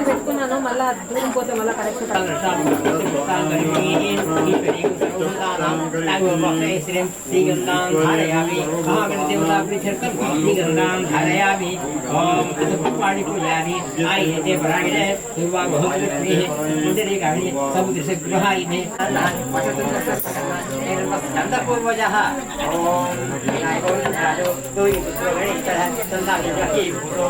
పెట్టుకున్నాను మళ్ళీ దూరం పోతే మళ్ళీ కరెక్ట్ ఓం పాణి పూజాని ఆయతే పరాగిణే దుర్వా బహుమతి సుందరి కావిణి సముద్ర శక్తిమహాయిని స్కందపూర్వజ ఓం నాయకో రాజో దోయి పుత్రో గణేశ సంతానం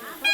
Yeah.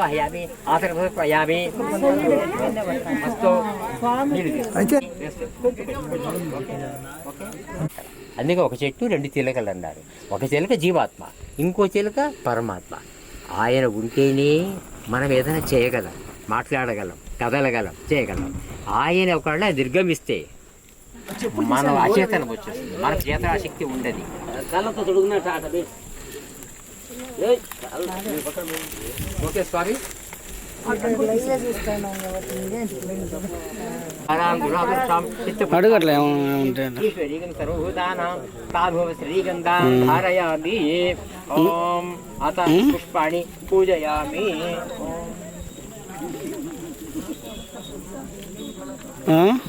ఆవాహయామి ఆసనయామి అస్తో అందుకే ఒక చెట్టు రెండు చిలకలు అన్నారు. ఒక చిలక జీవాత్మ ఇంకో చిలక పరమాత్మ. ఆయన ఉంటేనే మనం ఏదైనా చేయగలం మాట్లాడగలం కదలగలం చేయగలం. ఆయన ఒకళ్ళ నిర్గమిస్తే మనం అచేతనం వచ్చేస్తుంది. మనకు చేతన శక్తి ఉండదు ఓకే స్వామి అడగట్లే ఏమంటే ఈశ్వరీగం సర్వభూతానాం తాభవ శ్రీగంధాం ధారయామి ఓం అత పుష్పాణి పూజయామి ఈశ్వరాయ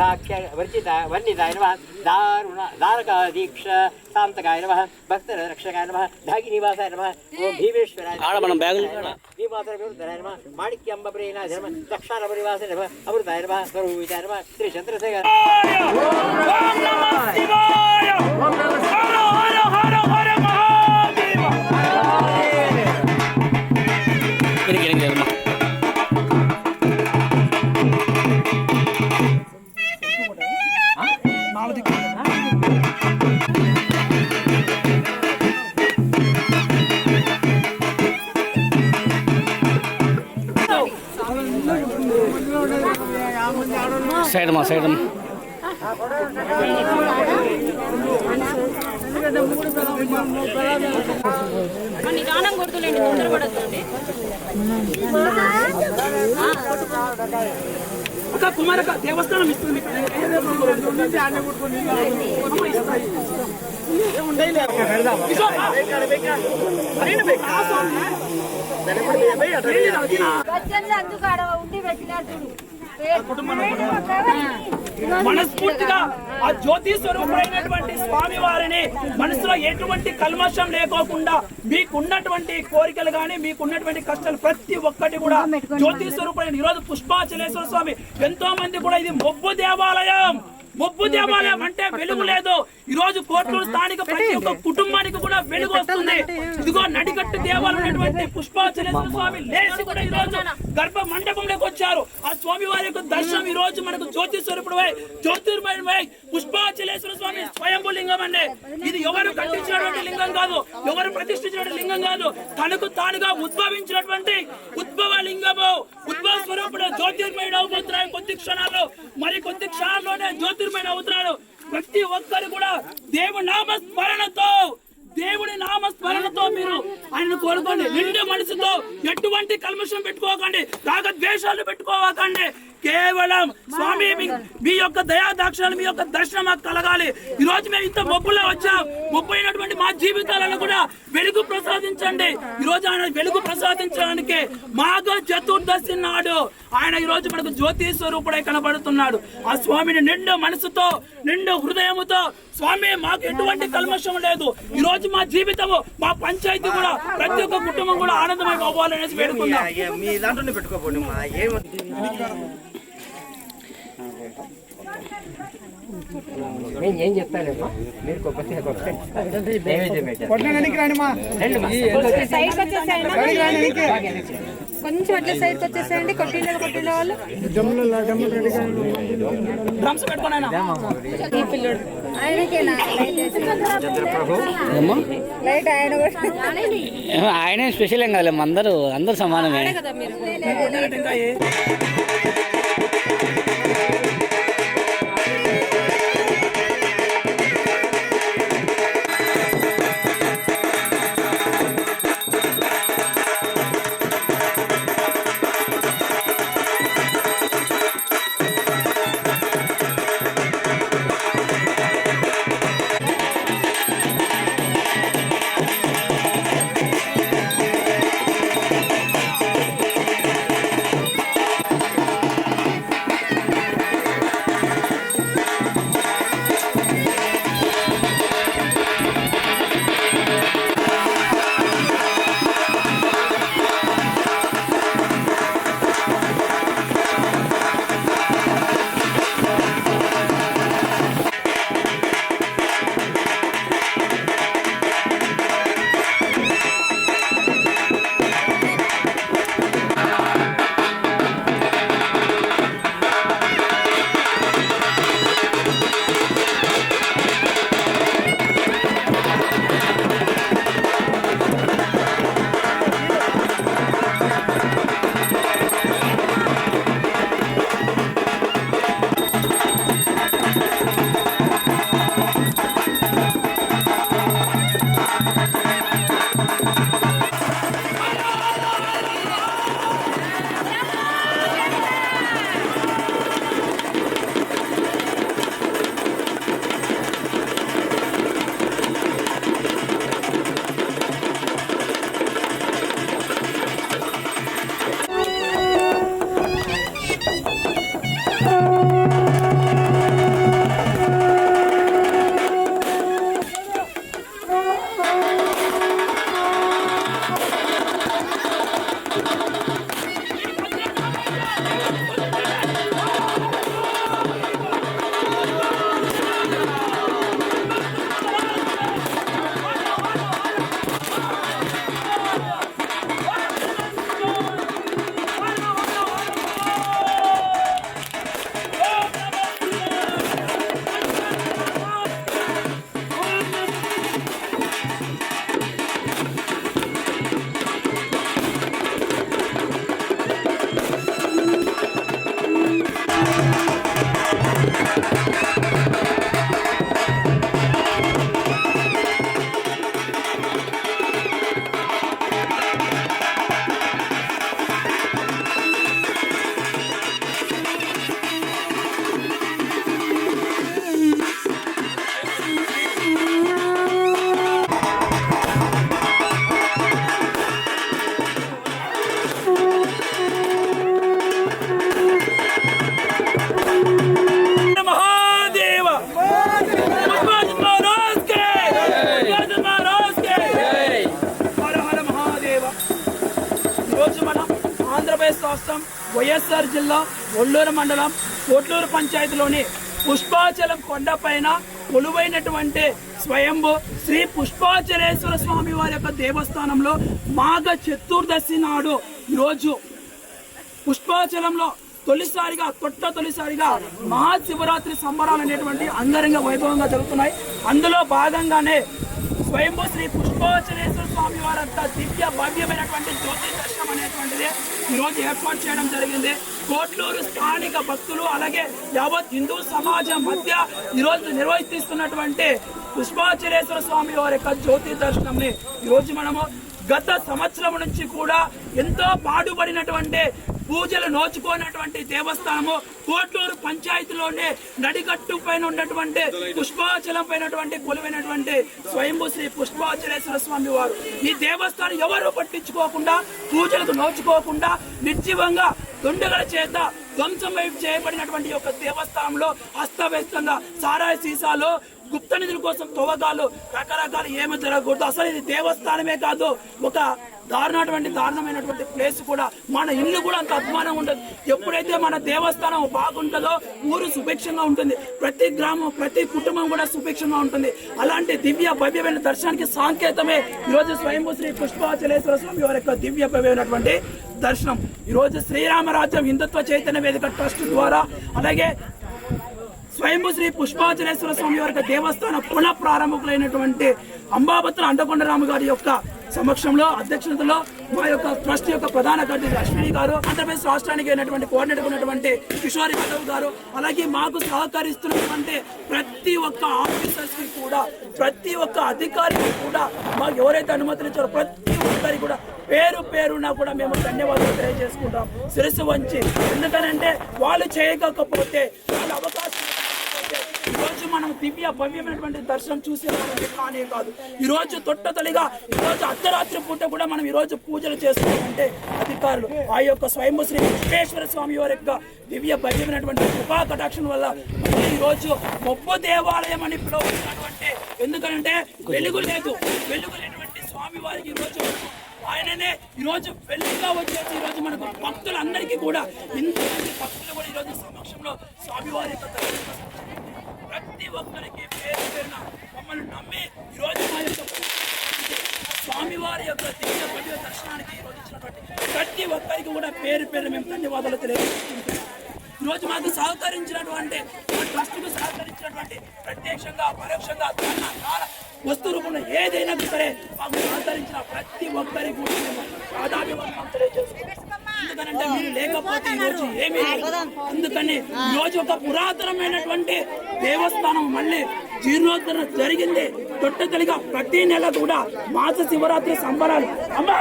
साख्य वर्जिता वर्णिताय नमः दारुण दारकाधीक्ष सान्तकाय नमः भक्तरक्षकाय नमः धागिनिवासाय नमः ओम भीमेश्वराय भीमासरविरुद्धराय नमः माणिक्यम्बप्रेणाय नमः नमः अमृताय नमः स्वरूपिताय नमः श्रीचन्द्रशेखर ओम नमः शिवाय ओम नमः शिवाय సైడ్ మా సైడ్. నిదానం కొడుతులేండి తొందర పడద్దండి అక్క కుమారక దేవస్థానం ఇస్తుంది అందుకు ఆడ ఉండి పెట్టినట్టు మనస్ఫూర్తిగా ఆ జ్యోతి స్వరూపుడైనటువంటి స్వామి వారిని మనసులో ఎటువంటి కల్మషం లేకోకుండా మీకున్నటువంటి కోరికలు కానీ మీకున్నటువంటి కష్టాలు ప్రతి ఒక్కటి కూడా జ్యోతి స్వరూపుడైన ఈరోజు పుష్పాచలేశ్వర స్వామి ఎంతో మంది కూడా ఇది మొబ్బు దేవాలయం. మొబ్బు దేవాలయం అంటే వెలుగు లేదు. ఈ రోజు కోట్లూరు స్థానిక ప్రతి ఒక్క కుటుంబానికి కూడా వెలుగు వస్తుంది. ఇదిగో నడికట్టు దేవాలయం అనేటువంటి పుష్పాచలేశ్వర స్వామి లేచి కూడా ఈ రోజు గర్భ మండపంలోకి వచ్చారు. ఆ స్వామి వారి యొక్క దర్శనం ఈ రోజు మనకు జ్యోతి స్వరూపుడువై జ్యోతిర్మయమై పుష్పాచలేశ్వర స్వామి స్వయంభూ లింగం అండి. ఇది ఎవరు కట్టించినటువంటి లింగం కాదు. ఎవరు ప్రతిష్ఠించినటువంటి లింగం కాదు. తనకు తానుగా ఉద్భవించినటువంటి ఉద్భవ లింగము. కొద్ది క్షణాల్లో మరి కొద్ది క్షణాల్లోనే జ్యోతిర్మయుడు అవుతున్నాడు ప్రతి ఒక్కరు కూడా దేవుడి నామ స్మరణతో దేవుడి నామ స్మరణతో మీరు ఆయనను కోరుకోండి. నిండు మనసుతో ఎటువంటి కల్మషం పెట్టుకోకండి. రాగద్వేషాలు పెట్టుకోవకండి కేవలం స్వామి మీ- యొక్క దయా దాక్షాలు మీ యొక్క దర్శనం మాకు కలగాలి. ఈ రోజు మేము ఇంత మొబ్బులో వచ్చాం. మొబ్బైనటువంటి మా జీవితాలను కూడా వెలుగు ప్రసాదించండి. ఈ రోజు ఆయన వెలుగు ప్రసాదించడానికి మాఘ చతుర్దశి నాడు ఆయన ఈ రోజు మనకు జ్యోతి స్వరూపుడై కనబడుతున్నాడు. ఆ స్వామిని నిండు మనసుతో నిండు హృదయముతో స్వామి మాకు ఎటువంటి కల్మషం లేదు. ఈ రోజు మా జీవితము మా పంచాయతీ కూడా ప్రతి ఒక్క కుటుంబం కూడా ఆనందమై అవ్వాలనేసి వేడుకుందాం. మీ దాంట్లోనే నేను ఏం చెప్తానమ్మా మీరు కొబ్బరి వచ్చేసేయండి. కొంచెం అట్లా సైడ్కి వచ్చేసేయండి. కొట్టిన కొట్టిన వాళ్ళు. డ్రమ్స్ పెట్టుకున్నాను ఈ పిల్లడు. ఆయనకేనా లైట్ వేసి ఏమో లైట్ ఆయన స్పెషల్ ఏం కాదు అందరూ అందరూ సమానమే. Thank you. వైఎస్ఆర్ జిల్లా ఒల్లూరు మండలం కోట్లూరు పంచాయతీలోని పుష్పాచలం కొండపైన కొలువైనటువంటి స్వయంభూ శ్రీ పుష్పాచలేశ్వర స్వామి వారి యొక్క దేవస్థానంలో మాఘ చతుర్దశి నాడు ఈరోజు పుష్పాచలంలో తొలిసారిగా తొట్ట తొలిసారిగా మహాశివరాత్రి సంబరాలు అనేటువంటి అంగరంగ వైభవంగా జరుగుతున్నాయి. అందులో భాగంగానే స్వయంభూ శ్రీ పుష్పాచలేశ్వర స్వామి వారంత దివ్య భవ్యమైనటువంటి జ్యోతి దర్శనం అనేటువంటిది ఈరోజు ఏర్పాటు చేయడం జరిగింది. కోట్లూరు స్థానిక భక్తులు అలాగే యావత్ హిందూ సమాజం మధ్య ఈరోజు నిర్వహిస్తున్నటువంటి పుష్పాచలేశ్వర స్వామి వారి యొక్క జ్యోతి దర్శనంని ఈరోజు మనము గత సంవత్సరం నుంచి కూడా ఎంతో పాడుబడినటువంటి పూజలు నోచుకోనటువంటి దేవస్థానము కోట్లూరు పంచాయతీలోనే నడిగట్టు పైన ఉన్నటువంటి పుష్పాచలం పైనటువంటి కొలువైనటువంటి స్వయంభూ శ్రీ పుష్పాచలేశ్వర స్వామి వారు. ఈ దేవస్థానం ఎవరు పట్టించుకోకుండా పూజలకు నోచుకోకుండా నిర్జీవంగా దుండగల చేత ధ్వంసం చేయబడినటువంటి యొక్క దేవస్థానంలో అస్తవ్యస్తంగా సారాయి సీసాలు గుప్త నిధుల కోసం తవ్వకాలు రకరకాలు ఏమి జరగకూడదు. అసలు ఇది దేవస్థానమే కాదు ఒక దారుణటువంటి దారుణమైనటువంటి ప్లేస్ కూడా. మన ఇల్లు కూడా అంత అభిమానం ఉండదు. ఎప్పుడైతే మన దేవస్థానం బాగుంటుందో ఊరు సుభిక్షంగా ఉంటుంది. ప్రతి గ్రామం ప్రతి కుటుంబం కూడా సుభిక్షంగా ఉంటుంది. అలాంటి దివ్య భవ్యమైన దర్శనానికి సాంకేతమే ఈరోజు స్వయంభూ శ్రీ పుష్పాచలేశ్వర స్వామి వారి యొక్క దివ్య భవ్యమైనటువంటి దర్శనం. ఈరోజు శ్రీరామరాజ్యం హిందుత్వ చైతన్య వేదిక ట్రస్ట్ ద్వారా అలాగే స్వయంభూ శ్రీ పుష్పాచలేశ్వర స్వామి వారి యొక్క దేవస్థాన పునః ప్రారంభకులైనటువంటి అంబాబత్ర అండకొండరాము గారి యొక్క సమక్షంలో అధ్యక్షతలో మా యొక్క ట్రస్ట్ యొక్క ప్రధాన కార్యదర్శి అశ్విని గారు ఆంధ్రప్రదేశ్ రాష్ట్రానికి అయినటువంటి కోఆర్డినేటర్ ఉన్నటువంటి కిషోరి యాదవ్ గారు అలాగే మాకు సహకరిస్తున్నటువంటి ప్రతి ఒక్క ఆఫీసర్స్కి కూడా ప్రతి ఒక్క అధికారికి కూడా మాకు ఎవరైతే అనుమతులు ఇచ్చారో ప్రతి ఒక్కరికి కూడా పేరు పేరున కూడా మేము ధన్యవాదాలు తెలియజేసుకుంటాం. శిరస్సు వంచి. ఎందుకనంటే వాళ్ళు చేయకపోతే వాళ్ళ అవకాశం ఈరోజు మనం దివ్య భవ్యమైనటువంటి దర్శనం చూసే కానే కాదు. ఈరోజు రోజు తొట్టతలిగా ఈ రోజు అర్ధరాత్రి పూట కూడా మనం ఈరోజు పూజలు చేస్తున్నామంటే అధికారులు ఆ యొక్క స్వయంభూ శ్రీ విశ్వేశ్వర స్వామి వారి యొక్క దివ్య భవ్యమైనటువంటి కృపా కటాక్షం వల్ల ఈరోజు గొప్ప దేవాలయం అని పిలువబడినటువంటి ఎందుకంటే వెలుగు లేదు. వెలుగు లేనటువంటి స్వామి వారికి ఈ రోజు ఆయననే ఈరోజు రోజు వెలుగుగా వచ్చేసి ఈ రోజు మనకు భక్తులందరికీ కూడా ఇంతమంది భక్తులు కూడా ఈ రోజు సమక్షంలో స్వామివారి యొక్క ప్రతి ఒక్కరికి పేరు పేరున మమ్మల్ని నమ్మి ఈరోజు మా యొక్క స్వామివారి యొక్క దివ్య భవ్య దర్శనానికి ఈరోజు ఇచ్చినటువంటి ప్రతి ఒక్కరికి కూడా పేరు పేరు మేము ధన్యవాదాలు తెలియజేసుకుంటున్నాం ఈరోజు మాకు సహకరించినటువంటి ట్రస్ట్కు సహకరించినటువంటి ప్రత్యక్షంగా పరోక్షంగా ధన, వస్తు రూపంలో ఏదైనా సరే మాకు సహకరించిన ప్రతి ఒక్కరికి కూడా మేము ఆదాభివందనం తెలియజేస్తున్నాం. ఎందుకనంటే మీరు లేకపోతే ఈ రోజు ఏమీ లేదు. అందుకని ఈ రోజు ఒక పురాతనమైనటువంటి దేవస్థానం మళ్ళీ జీర్ణోద్ధరణ జరిగింది. తొట్టతలిగా ప్రతి నెల కూడా మాస శివరాత్రి సంబరాలు. అమ్మా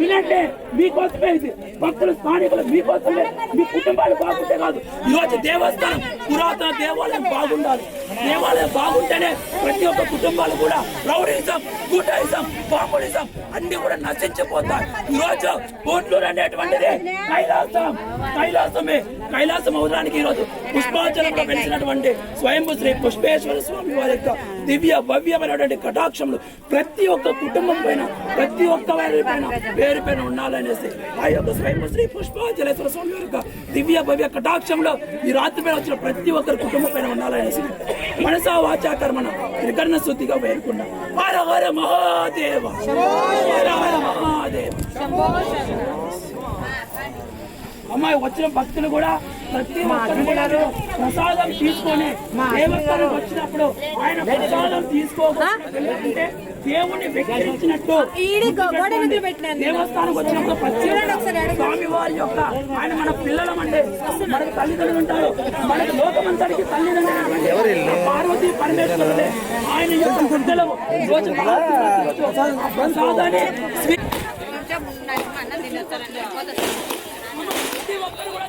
వినండి మీకోసమే ఇది. భక్తులు స్థానికులు మీకోసమే. మీ కుటుంబాలు బాగుంటే కాదు. ఈ రోజు దేవస్థానం పురాతన దేవాలయం బాగుండాలి. దేవాలయం బాగుంటేనే ప్రతి ఒక్క కుటుంబాలు కూడా రౌడీజం గుటాయిజం బాంబుడిజం అన్ని కూడా నశించిపోతాయి. ఈ రోజు కోట్లూరు అనేటువంటిది కైలాసం కైలాసమే కైలాసం అవడానికి ఈ రోజు పుష్పాచలంలో వెలిసినటువంటి స్వయంభూ శ్రీ పుష్పేశ్వర స్వామి వారి యొక్క దివ్య భవ్యమైనటువంటి కటాక్షములు ప్రతి ఒక్క కుటుంబం పైన ప్రతి ఒక్క వారి పైన పేరు పైన ఉండాలనేసి ఆ యొక్క స్వయంభూ శ్రీ పుష్పాచలేశ్వర స్వామి వారి యొక్క దివ్య భవ్య కటాక్షంలో ఈ రాత్రి పైన వచ్చిన ప్రతి ఒక్కరి కుటుంబం పైన ఉండాలనేసి మనసా వాచాకర్మణ త్రికర్ణ శుద్ధిగా వేరుకున్నాం హర హర మహాదేవ హర హర మహాదేవ. అమ్మాయి వచ్చిన భక్తులు కూడా ప్రతి ఒక్కరు కూడా ప్రసాదం తీసుకొని దేవస్థానం వచ్చినప్పుడు ఆయన ప్రసాదం తీసుకోకుండా అంటే దేవుణ్ణి వెక్కిరించినట్టు దేవస్థానం వచ్చినప్పుడు ప్రతి స్వామి వారి యొక్క ఆయన మన పిల్లలమంటే మనకు తల్లిదండ్రులు ఉంటారు. మనకు లోకమంతటికి తల్లిదండ్రులు పార్వతి పరమేశ్వరులే ఆయన యొక్క రోజు ఆ ప్రసాదాన్ని ప్రతి ఒక్కరు కూడా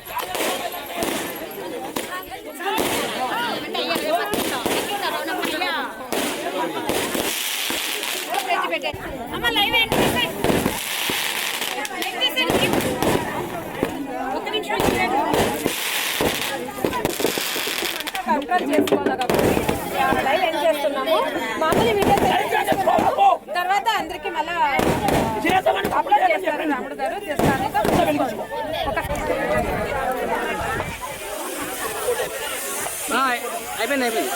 అమ్మ లైవ్ ఏంటి ఒక నిమిషం కంపేర్ చేసుకోవాలి కాబట్టి లైవ్ ఏం చేస్తున్నాము మామూలు వీడియో దయచేసి తర్వాత అందరికి మళ్ళా చేస్తారు రాముడు గారు చేస్తాను అయిపోయింది అయిపోయింది.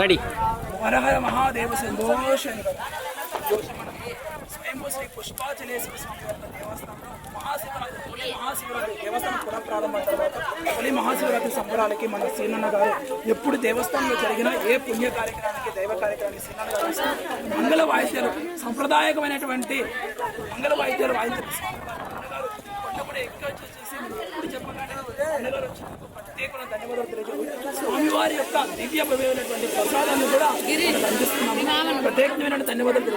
రెడీ. వరహర మహాదేవ సంతోషం శ్రీ పుష్పాచలేశ్వర స్వామి వారి దేవస్థానంలో మహాశివరాత్రి తొలి మహాశివరాత్రి దేవస్థానం పునఃప్రారంభం తర్వాత తొలి మహాశివరాత్రి సంబరాలకి మన సీనన్న గారు ఎప్పుడు దేవస్థానంలో జరిగిన ఏ పుణ్య కార్యక్రమానికి దైవ కార్యక్రమానికి సీనన్న గారు మంగళ వాయిద్యాలు సంప్రదాయకమైనటువంటి మంగళ వాయిద్యాలు వాయించారు కొండపడి ఎక్కి వచ్చేసి ఇప్పుడు చెప్పగానే ప్రత్యేకమైన ధన్యవాదాలు స్వామివారి యొక్క దివ్య భవ్యమైనటువంటి ప్రసాదాన్ని కూడా మనకు అందిస్తున్నాము. ప్రత్యేకమైన ధన్యవాదాలు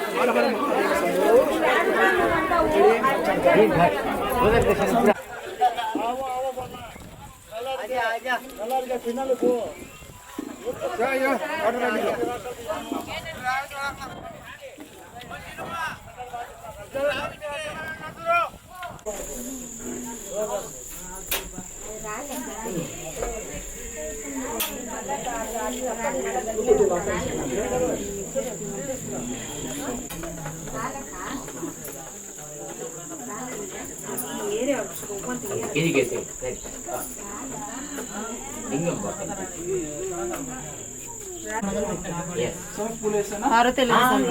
హారతి వెళ్ళేస్తాం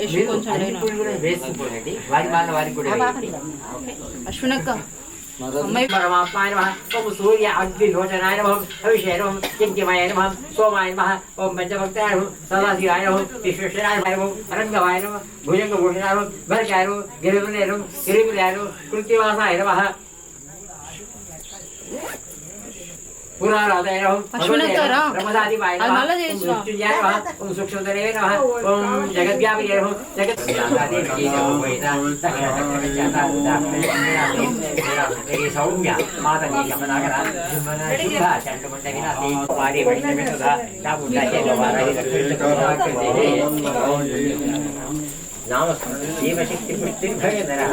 యశు सूर्य अग्नि लोचनाय नमः अभिषेय नमः यज्ञमाय नमः सोमाय नमः ओम पंचभक्ताय नमः सदाशिवाय नमः विश्वेश्वराय नमः रंगवाय नमः भुजंगभूषणाय नमः भरकाय नमः गिरिवलाय नमः गिरिवलाय नमः कृतिवासाय नमः పురారాధయ అశ్వనత్తర ప్రమదాదివాయ మృత్యుజాయ ఓం సూక్ష్మధరే నమ ఓం జగద్వ్యాపియే ఓం జగత్ సౌమ్య మాతని యమనాగర శుద్ధ చండుమండ వినాశి వారి వైష్ణవ సుధా దాపుండాయ వారాయి नाम जीवशक्ति पुष्टिर्भयधरः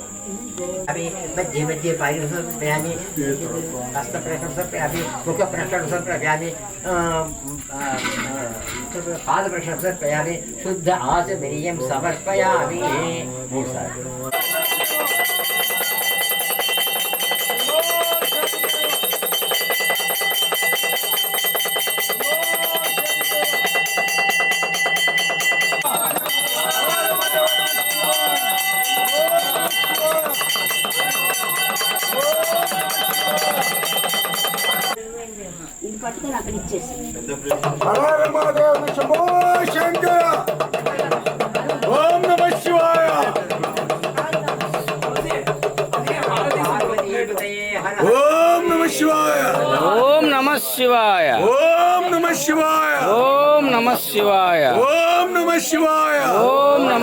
अभी बच्चे बच्चे भाई प्रयानी रास्ता प्रकट सब मुख्य प्रकट सब प्रयानी पाद प्रकट सब शुद्ध आज मेरियम समर्पयामी।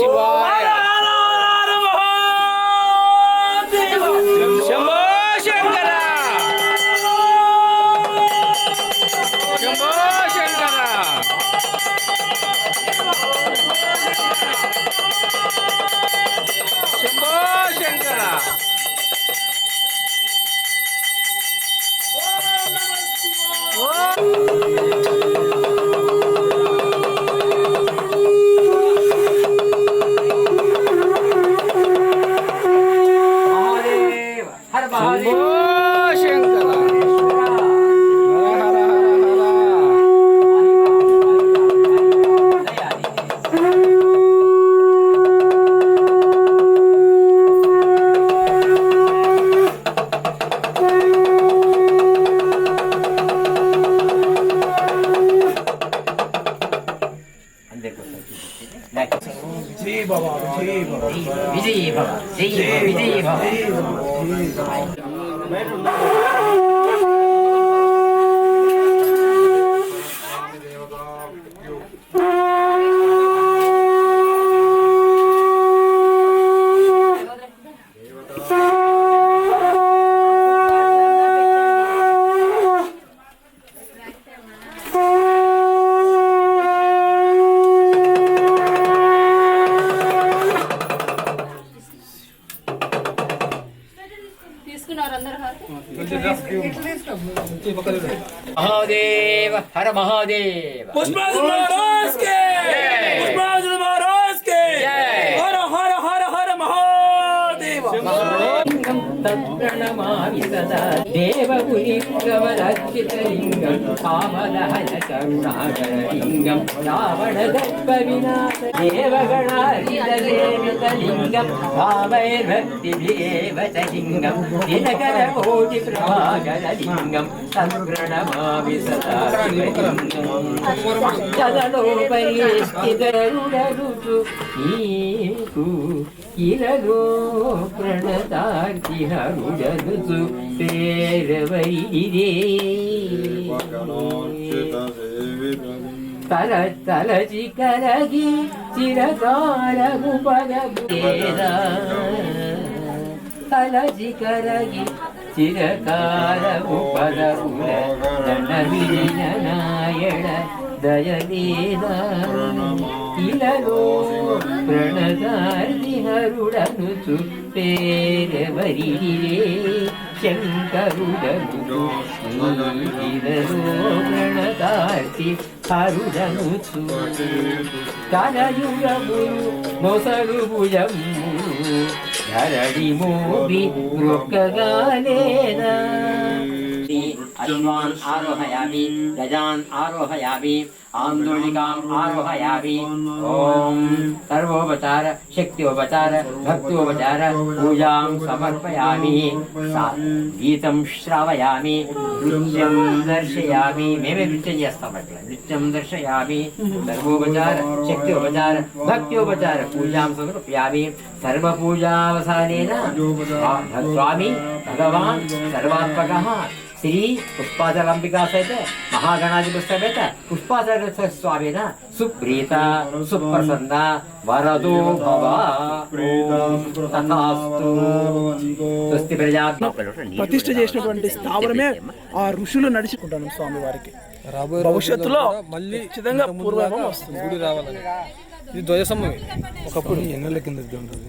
집 어. 没准呢 హర మహాదేవ పుష్పాజు మహారాజ్ కే పుష్పాజు మహారాజ్ కే హర హర హర హర మహాదేవ తత్ప్రణమామి సదా ప్రవరచితలింగం కామదహన కరుణాకరలింగం రావణ దర్ప వినాశ దేవగణాలింగం భావైర్భక్తిభిరేవ చ లింగం దినకర కోటి ప్రభాకరలింగం తత్ప్రణమామి సదా చదలోపరి స్థితరుడరుచు నీకు ఇలలో ప్రణతార్తి హరుడరుచు పేరవైదే తల తలచి కరగి చిరకాలము ಕಲಜಿ ಕರಗಿ ಚಿರಕಾಲ ಉಪದಪುರ ಗಣ ವಿಜಯನಾಯಣ ದಯಲೀಲ ಇಲೋ ಪ್ರಣದಾರ್ತಿ ಹರುಡನು ಸುತ್ತೇರೆ ಬರಿಯೇ ಶಂಕರುಡನು ಇಲೋ ಪ್ರಣದಾರ್ತಿ ಹರುಡನು ಸು ಕಲಯುಗ ಮೊಸರು ಭುಜಮ್ಮು ధరణి మోబి అశ్వాన్ अर्जुनान् आरोहयामि गजान् आरोहयामि, आन्दोलिकाम् आरोहयामि। ॐ सर्वोपचार, शक्त्योपचार, भक्त्योपचार पूजां समर्पयामि। गीतं श्रावयामि, नृत्यं दर्शयामि। मे मे नृत्यं अस्तां नृत्यं दर्शयामि। सर्वोपचार शक्त्योपचार, भक्त्योपचार पूजां समर्पयामि। सर्वपूजावसानेन स्वामी भगवान् सर्वात्मकः। శ్రీ పుష్పాచలంబికా సహిత మహాగణాధిపతి సమేత పుష్పాచల స్వామిన సుప్రీత సుప్రసన్న వరదో ప్రతిష్ఠ చేసినటువంటి స్థావరమే ఆ ఋషులు నడుచుకుంటాను స్వామి వారికి భవిష్యత్తులో మళ్ళీ ఖచ్చితంగా పూర్వభావం వస్తుంది. గుడి రావాలని. ఇది ఒకప్పుడు ఎన్నెల కింద ఉంటుంది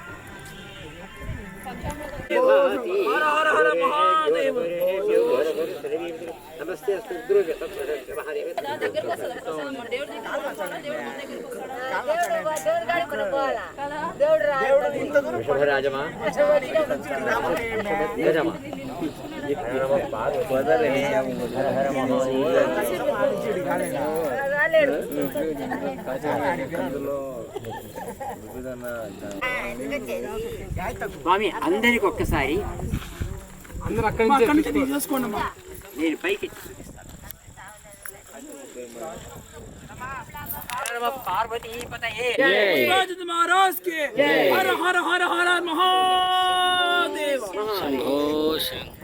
నమస్తే వృషభరాజమా గజమా రాలేడు స్వామి అందరికి ఒక్కసారి అందరూ అక్కడి నుంచి తీసేసుకోండి నేను పైకి పుష్పాజిత్ మహారాజ్కి. హర హర హర హర మహాదేవ. శంభో శంకర